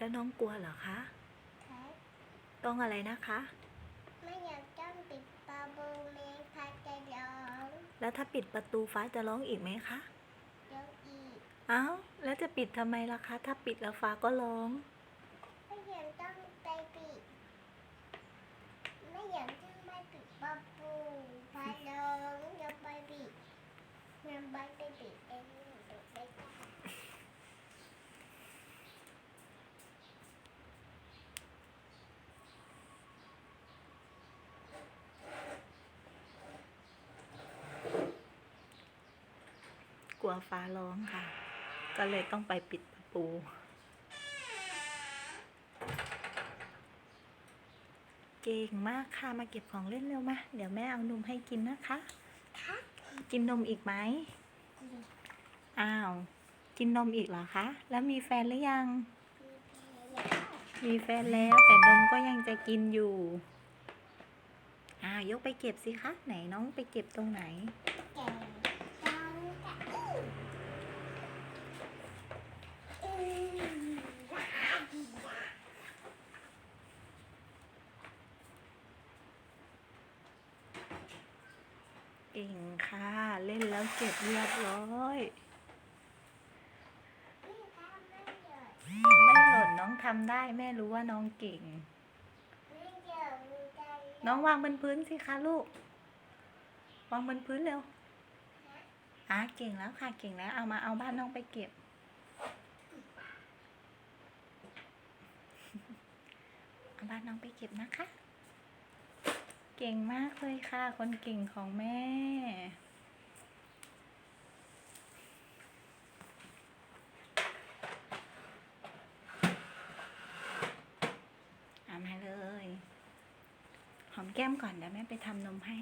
แล้วน้องกลัวเหรอคะครับต้องอะไรนะคะ ไม่อยากจ้องปิดปลาบูเมพัดจะร้องแล้วถ้าปิดประตูฟ้าจะร้องอีกไหมคะเดี๋ยวอีก เอ้าแล้วจะปิดทำไมล่ะคะ ถ้าปิดแล้วฟ้าก็ร้อง ไม่อยากจ้องไปปิด ไม่อยากจ้องไปปิดปลาบูพัดร้องอย่าไปปิดมันไปไปปิดเองเดี๋ยวไปจ้า กลัวฟ้าร้องค่ะ ก็เลยต้องไปปิดประตูเก่งมากค่ะมาเก็บของเล่นเร็วมาเดี๋ยวแม่เอานมให้กินนะคะครับกินนมอีกไหมอ้าว กินนมอีกเหรอคะ แล้วมีแฟนหรือยัง มีแฟนแล้วแต่นมก็ยังจะกินอยู่อ่ายกไปเก็บสิคะ ไหนน้องไปเก็บตรงไหน แก่จังจะอื้ออื้อ เก่งค่ะ เล่นแล้วเก็บเรียบร้อย ไม่หล่นน้องทำได้แม่รู้ว่าน้องเก่ง น้องวางบนพื้นสิคะลูก วางบนพื้นเร็วอะเก่งแล้วค่ะเก่งแล้วเอามาเอาบ้านน้องไปเก็บ เอาบ้านน้องไปเก็บนะคะ เก่งมากเลยค่ะ คนเก่งของแม่ เอามาเลย หอมแก้มก่อนเดี๋ยวแม่ไปทำนมให้